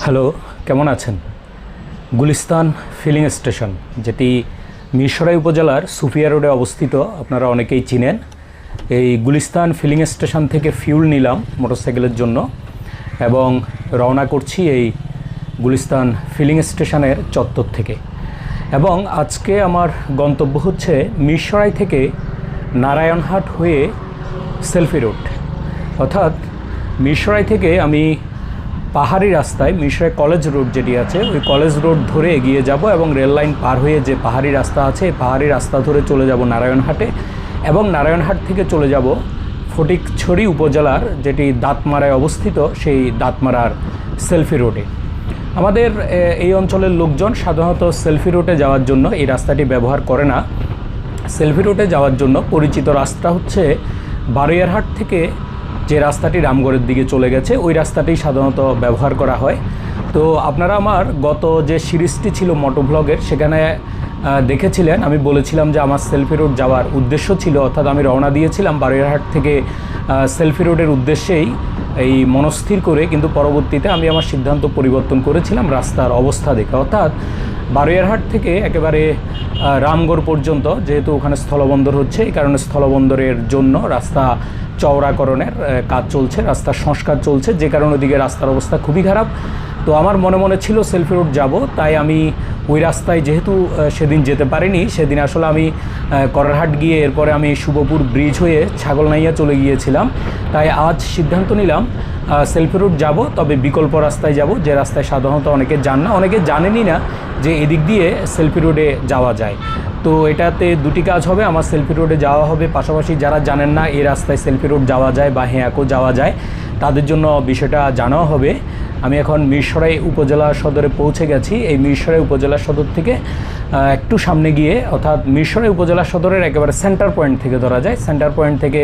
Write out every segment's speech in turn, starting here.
Hello, কেমন আছেন? Gulistan filling station, যেটি মিরসরাই উপজেলার সুফিয়া রোডে অবস্থিত, আপনারা অনেকেই চিনেন। এই গুলিস্তান ফিলিং স্টেশন থেকে ফিউল নিলাম মোটরসাইকেলের জন্য এবং রওনা করছি এই গুলিস্তান ফিলিং স্টেশনের চত্বর থেকে। এবং আজকে আমার গন্তব্য হচ্ছে মিরসরাই থেকে নারায়ণহাট হয়ে সেলফি রোড। অর্থাৎ মিরসরাই থেকে আমি পাহাড়ি রাস্তায় মিরসরাই কলেজ রোড যেটি আছে, ওই কলেজ রোড ধরে এগিয়ে যাব এবং রেল লাইন পার হয়ে যে পাহাড়ি রাস্তা আছে, এই পাহাড়ি রাস্তা ধরে চলে যাব নারায়ণহাটে এবং নারায়ণহাট থেকে চলে যাব ফটিকছড়ি উপজেলার যেটি দাঁতমারায় অবস্থিত, সেই দাঁতমারার সেলফি রোডে। আমাদের এই অঞ্চলের লোকজন সাধারণত সেলফি রোডে যাওয়ার জন্য এই রাস্তাটি ব্যবহার করে না। সেলফি রোডে যাওয়ার জন্য পরিচিত রাস্তা হচ্ছে বারুইয়ারহাট থেকে যে রাস্তাটি রামগড়ের দিকে চলে গেছে, ওই রাস্তাটি সাধারণত ব্যবহার করা হয়। তো আপনারা আমার গত যে সিরিজটি ছিল মোটোভ্লগের, সেখানে দেখেছিলেন, আমি বলেছিলাম যে আমার সেলফি রোড যাওয়ার উদ্দেশ্য ছিল, অর্থাৎ আমি রওনা দিয়েছিলাম বারুইয়ারহাট থেকে সেলফি রোডের উদ্দেশ্যেই এই মনস্থির করে, কিন্তু পরবর্তীতে আমি আমার সিদ্ধান্ত পরিবর্তন করেছিলাম রাস্তার অবস্থা দেখে। অর্থাৎ বারুইয়ারহাট থেকে একেবারে রামগড় পর্যন্ত, যেহেতু ওখানে স্থলবন্দর হচ্ছে, এই কারণে স্থলবন্দরের জন্য রাস্তা চওড়াকরণের কাজ চলছে রাস্তার সংস্কার চলছে, যে কারণে ওদিকে রাস্তার অবস্থা খুবই খারাপ। তো আমার মনে মনে ছিল সেলফি রোড যাব, তাই আমি ওই রাস্তায় যেহেতু সেদিন যেতে পারিনি, সেদিন আসলে আমি করারহাট গিয়ে এরপরে আমি শুভপুর ব্রিজ হয়ে ছাগলনাইয়া চলে গিয়েছিলাম। তাই আজ সিদ্ধান্ত নিলাম সেলফি রুট যাব, তবে বিকল্প রাস্তায় যাব, যে রাস্তায় সাধারণত অনেকে যান না। অনেকে জানেনই না যে এদিক দিয়ে সেলফি রোডে যাওয়া যায়। তো এটাতে দুটি কাজ হবে, আমার সেলফি রোডে যাওয়া হবে, পাশাপাশি যারা জানেন না এই রাস্তায় সেলফি রোড যাওয়া যায় বা হেঁয়াকো যাওয়া যায়, তাদের জন্য বিষয়টা জানাও হবে। আমি এখন মিরসরাই উপজেলা সদরে পৌঁছে গেছি। এই মিরসরাই উপজেলা সদর থেকে একটু সামনে গিয়ে, অর্থাৎ মিরসরাই উপজেলা সদরের একেবারে সেন্টার পয়েন্ট থেকে ধরা যায়। সেন্টার পয়েন্ট থেকে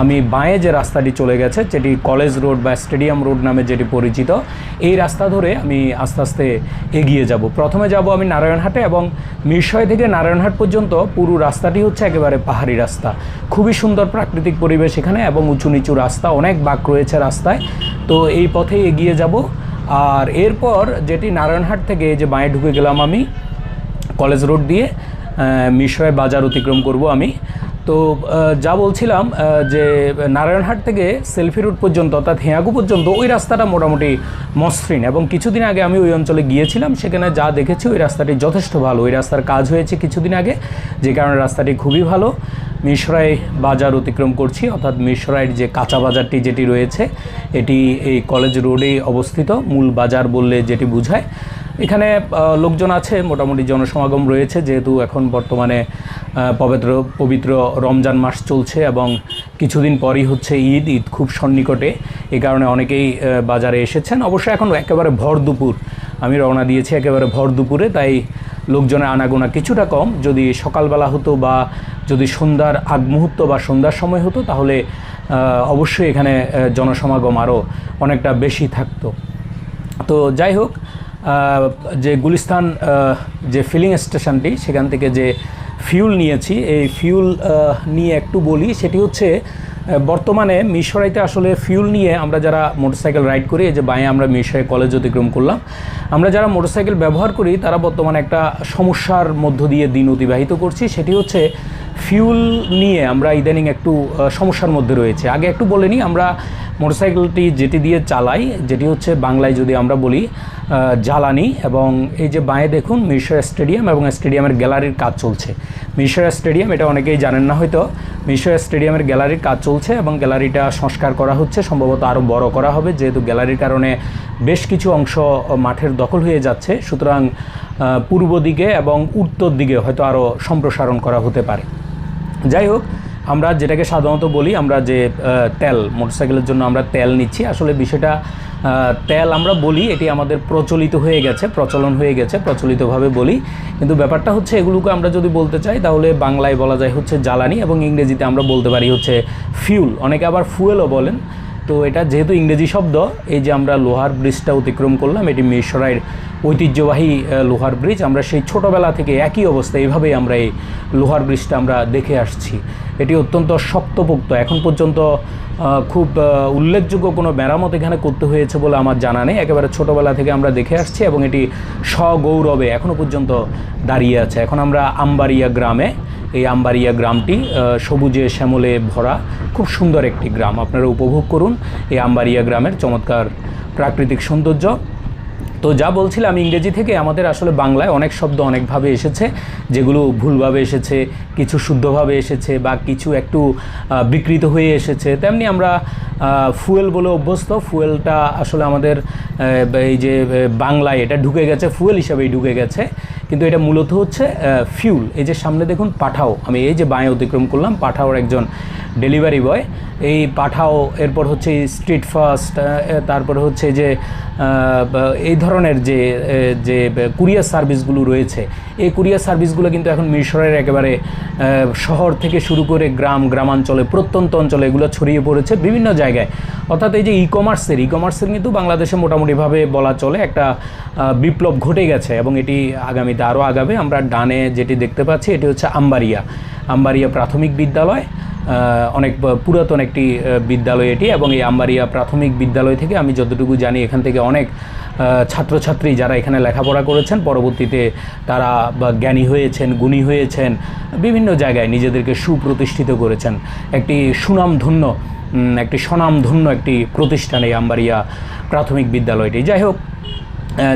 আমি বাঁয়ে যে রাস্তাটি চলে গেছে, যেটি কলেজ রোড বা স্টেডিয়াম রোড নামে যেটি পরিচিত, এই রাস্তা ধরে আমি আস্তে আস্তে এগিয়ে যাব। প্রথমে যাব আমি নারায়ণহাটে এবং মিরসরাই থেকে নারায়ণহাট পর্যন্ত পুরো রাস্তাটি হচ্ছে একেবারে পাহাড়ি রাস্তা। খুবই সুন্দর প্রাকৃতিক পরিবেশ এখানে এবং উঁচু নিচু রাস্তা, অনেক বাঁক রয়েছে রাস্তায়। তো এই পথেই এগিয়ে যাব। আর এরপর যেটি নারায়ণহাট থেকে যে বাঁয়ে ঢুকে গেলাম আমি, কলেজ রোড দিয়ে মিশরাই বাজার অতিক্রম করব আমি। তো যা বলছিলাম যে নারায়ণহাট থেকে সেলফি রোড পর্যন্ত অর্থাৎ হেঁয়াগু পর্যন্ত ওই রাস্তাটা মোটামুটি মসৃণ এবং কিছুদিন আগে আমি ওই অঞ্চলে গিয়েছিলাম, সেখানে যা দেখেছি ওই রাস্তাটি যথেষ্ট ভালো। ওই রাস্তার কাজ হয়েছে কিছুদিন আগে, যে কারণে রাস্তাটি খুবই ভালো। মিশরাই বাজার অতিক্রম করছি, অর্থাৎ মিশরাইয়ের যে কাঁচা বাজারটি যেটি রয়েছে, এটি এই কলেজ রোডে অবস্থিত, মূল বাজার বললে যেটি বোঝায়। এখানে লোকজন আছে, মোটামুটি জনসমাগম রয়েছে, যেহেতু এখন বর্তমানে পবিত্র পবিত্র রমজান মাস চলছে এবং কিছুদিন পরই হচ্ছে ঈদ ঈদ খুব সন্নিকটে। এই কারণে অনেকেই বাজারে এসেছেন। অবশ্য এখন একেবারে ভর দুপুর। আমি রওনা দিয়েছি একেবারে ভর দুপুরে, তাই লোকজনের আনাগোনা কিছুটা কম। যদি সকালবেলা হতো বা যদি সন্ধ্যার আগ মুহূর্ত বা সন্ধ্যার সময় হতো, তাহলে অবশ্যই এখানে জনসমাগম আরও অনেকটা বেশি থাকতো। তো যাই হোক যে গুলিস্তান যে ফিলিং স্টেশনটি সেখান থেকে যে ফিউল নিয়েছি, এই ফিউল নিয়ে একটু বলি, সেটি হচ্ছে বর্তমানে মিশরাইতে আসলে ফিউল নিয়ে আমরা যারা মোটরসাইকেল রাইড করি, এই যে বাঁয়ে আমরা মিশরাই কলেজ অতিক্রম করলাম, আমরা যারা মোটরসাইকেল ব্যবহার করি, তারা বর্তমানে একটা সমস্যার মধ্য দিয়ে দিন অতিবাহিত করছি। সেটি হচ্ছে ফিউল নিয়ে আমরা ইদানিং একটু সমস্যার মধ্যে রয়েছে। আগে একটু বলে নিই, আমরা মোটরসাইকেলটি যেটি দিয়ে চালাই, যেটি হচ্ছে বাংলায় যদি আমরা বলি জ্বালানি এবং এই যে বাঁয়ে দেখুন মিশর স্টেডিয়াম এবং স্টেডিয়ামের গ্যালারির কাজ চলছে। মিশর স্টেডিয়াম, এটা অনেকেই জানেন না হয়তো, মিশর স্টেডিয়ামের গ্যালারির কাজ চলছে এবং গ্যালারিটা সংস্কার করা হচ্ছে, সম্ভবত আরও বড় করা হবে, যেহেতু গ্যালারির কারণে বেশ কিছু অংশ মাঠের দখল হয়ে যাচ্ছে। সুতরাং পূর্ব দিকে এবং উত্তর দিকে হয়তো আরও সম্প্রসারণ করা হতে পারে। যাই হোক আমরা যেটাকে সাধারণত বলি, আমরা যে তেল, মোটরসাইকেলের জন্য আমরা তেল নিচ্ছি, আসলে বিষয়টা তেল আমরা বলি, এটি আমাদের প্রচলিত হয়ে গেছে, প্রচলন হয়ে গেছে, প্রচলিতভাবে বলি। কিন্তু ব্যাপারটা হচ্ছে, এগুলোকে আমরা যদি বলতে চাই, তাহলে বাংলায় বলা যায় হচ্ছে জ্বালানি এবং ইংরেজিতে আমরা বলতে পারি হচ্ছে ফিউল অনেকে আবার ফুয়েলও বলেন। তো এটা যেহেতু ইংরেজি শব্দ, এই যে আমরা লোহার ব্রিজটা অতিক্রম করলাম, এটি মিরসরাইয়ের ঐতিহ্যবাহী লোহার ব্রিজ আমরা সেই ছোটোবেলা থেকে একই অবস্থা, এভাবেই আমরা এই লোহার ব্রিজটা আমরা দেখে আসছি। এটি অত্যন্ত শক্তপোক্ত, এখন পর্যন্ত খুব উল্লেখযোগ্য কোনো মেরামত এখানে করতে হয়েছে বলে আমার জানা নেই। একেবারে ছোটোবেলা থেকে আমরা দেখে আসছি এবং এটি সগৌরবে এখনও পর্যন্ত দাঁড়িয়ে আছে। এখন আমরা আম্বারিয়া গ্রামে এই আম্বারিয়া গ্রামটি সবুজে শ্যামলে ভরা খুব সুন্দর একটি গ্রাম। আপনারা উপভোগ করুন এই আম্বারিয়া গ্রামের চমৎকার প্রাকৃতিক সৌন্দর্য। তো যা বলছিলাম ইংরেজি থেকে, আমাদের আসলে বাংলায় অনেক শব্দ অনেকভাবে এসেছে, যেগুলো ভুলভাবে এসেছে, কিছু শুদ্ধভাবে এসেছে বা কিছু একটু বিকৃত হয়ে এসেছে। তেমনি আমরা ফুয়েল বলে অভ্যস্ত, ফুয়েলটা আসলে আমাদের এই যে বাংলায় এটা ঢুকে গেছে, ফুয়েল হিসাবেই ঢুকে গেছে। কিন্তু এটা মূলত হচ্ছে ফিউল এই যে সামনে দেখুন, পাঠাও। আমি এই যে বাঁয়ে অতিক্রম করলাম, পাঠাওর একজন ডেলিভারি বয় এই পাঠাও, এরপর হচ্ছে স্ট্রিট ফাস্ট তারপর হচ্ছে যে এই ধরনের যে যে কুরিয়ার সার্ভিসগুলো রয়েছে এই কুরিয়ার সার্ভিসগুলো কিন্তু এখন মিশরের একেবারে শহর থেকে শুরু করে গ্রাম, গ্রামাঞ্চলে, প্রত্যন্ত অঞ্চলে এগুলো ছড়িয়ে পড়েছে বিভিন্ন জায়গায়। অর্থাৎ এই যে ই কমার্সের ই কমার্সের কিন্তু বাংলাদেশে মোটামুটিভাবে বলা চলে একটা বিপ্লব ঘটে গেছে এবং এটি আগামীতে আরও আগাবে। আমরা ডানে যেটি দেখতে পাচ্ছি, এটি হচ্ছে আম্বারিয়া। আম্বারিয়া প্রাথমিক বিদ্যালয়। অনেক পুরাতন একটি বিদ্যালয় এটি এবং এই আম্বারিয়া প্রাথমিক বিদ্যালয় থেকে আমি যতটুকু জানি এখান থেকে অনেক ছাত্রছাত্রী যারা এখানে লেখাপড়া করেছেন, পরবর্তীতে তারা বা জ্ঞানী হয়েছেন, গুণী হয়েছেন, বিভিন্ন জায়গায় নিজেদেরকে সুপ্রতিষ্ঠিত করেছেন। একটি সুনামধন্য একটি স্বনামধন্য একটি প্রতিষ্ঠান এই আম্বারিয়া প্রাথমিক বিদ্যালয়টি। যাই হোক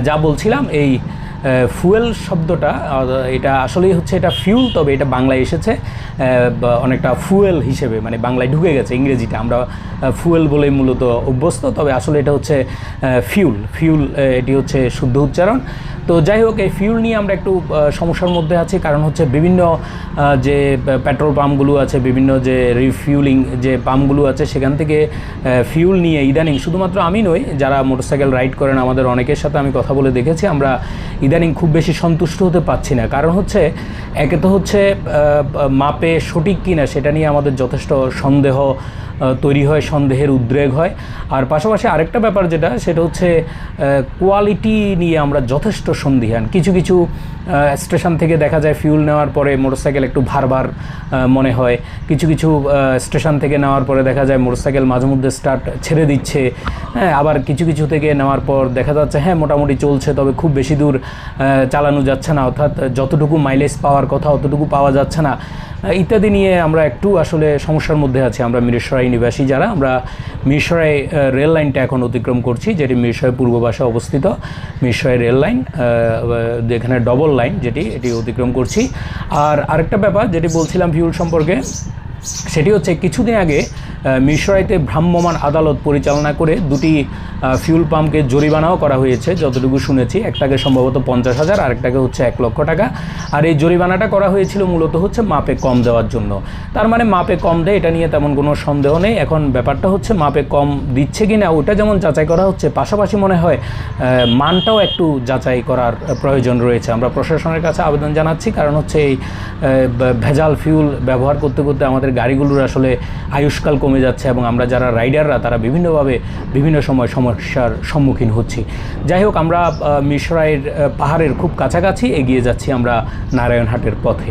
যা বলছিলাম, এই ফুয়েল শব্দটা এটা আসলেই হচ্ছে এটা ফিউল তবে এটা বাংলায় এসেছে অনেকটা ফুয়েল হিসেবে মানে বাংলায় ঢুকে গেছে ইংরেজিতে। আমরা ফুয়েল বলে মূলত অভ্যস্ত, তবে আসলে এটা হচ্ছে ফিউল ফিউল এটি হচ্ছে শুদ্ধ উচ্চারণ। তো যাই হোক, এই ফিউল নিয়ে আমরা একটু সমস্যার মধ্যে আছি। কারণ হচ্ছে বিভিন্ন যে পেট্রোল পাম্পগুলো আছে, বিভিন্ন যে রিফিউলিং যে পাম্পগুলো আছে, সেখান থেকে ফিউল নিয়ে ইদানিং শুধুমাত্র আমি নই, যারা মোটরসাইকেল রাইড করেন, আমাদের অনেকের সাথে আমি কথা বলে দেখেছি, আমরা ইদানিং খুব বেশি সন্তুষ্ট হতে পারছি না। কারণ হচ্ছে, একে তো হচ্ছে মাপে সঠিক কিনা, সেটা নিয়ে আমাদের যথেষ্ট সন্দেহ তৈরি হয়, সন্দেহের উদ্রেক হয়। আর পাশাপাশি আরেকটা ব্যাপার যেটা, সেটা হচ্ছে কোয়ালিটি নিয়ে আমরা যথেষ্ট সন্দিহান। কিছু কিছু স্টেশন থেকে দেখা যায় ফিউল নেওয়ার পরে মোটরসাইকেল একটু ভারবার মনে হয়। কিছু কিছু স্টেশন থেকে নেওয়ার পরে দেখা যায় মোটরসাইকেল মাঝে মধ্যে স্টার্ট ছেড়ে দিচ্ছে। হ্যাঁ আবার কিছু কিছু থেকে নেওয়ার পর দেখা যাচ্ছে হ্যাঁ মোটামুটি চলছে, তবে খুব বেশি দূর চালানো যাচ্ছে না। অর্থাৎ যতটুকু মাইলেজ পাওয়ার কথা, অতটুকু পাওয়া যাচ্ছে না। ইত্যাদি নিয়ে আমরা একটু আসলে সমস্যার মধ্যে আছি। আমরা মিরসরাই নিবাসী যারা, আমরা মিরসরাই রেল লাইনটা এখন অতিক্রম করছি, যেটি মিরসরাই পূর্ব পাশে অবস্থিত। মিরসরাই রেল লাইন যেখানে ডবল লাইন যেটি, এটি অতিক্রম করছি। আর আরেকটা ব্যাপার যেটি বলছিলাম ফিউল সম্পর্কে, সেটি হচ্ছে কিছুদিন আগে মিরসরাইতে ভ্রাম্যমাণ আদালত পরিচালনা করে দুটি ফিউল পাম্পকে জরিমানাও করা হয়েছে, যতটুকু শুনেছি। একটাকে সম্ভবত পঞ্চাশ হাজার, আরেকটাকে হচ্ছে এক লক্ষ টাকা। আর এই জরিমানাটা করা হয়েছিল মূলত হচ্ছে মাপে কম দেওয়ার জন্য। তার মানে মাপে কম দেয়, এটা নিয়ে তেমন কোনো সন্দেহ নেই। এখন ব্যাপারটা হচ্ছে মাপে কম দিচ্ছে কি না ওটা যেমন যাচাই করা হচ্ছে, পাশাপাশি মনে হয় মানটাও একটু যাচাই করার প্রয়োজন রয়েছে। আমরা প্রশাসনের কাছে আবেদন জানাচ্ছি, কারণ হচ্ছে এই ভেজাল ফিউল ব্যবহার করতে করতে আমাদের গাড়িগুলোর আসলে আয়ুষ্কাল কমে যাচ্ছে এবং আমরা যারা রাইডাররা, তারা বিভিন্নভাবে বিভিন্ন সময় সমস্যার সম্মুখীন হচ্ছি। যাই হোক, আমরা মিশরায়ের পাহাড়ের খুব কাছাকাছি এগিয়ে যাচ্ছি আমরা নারায়ণহাটের পথে।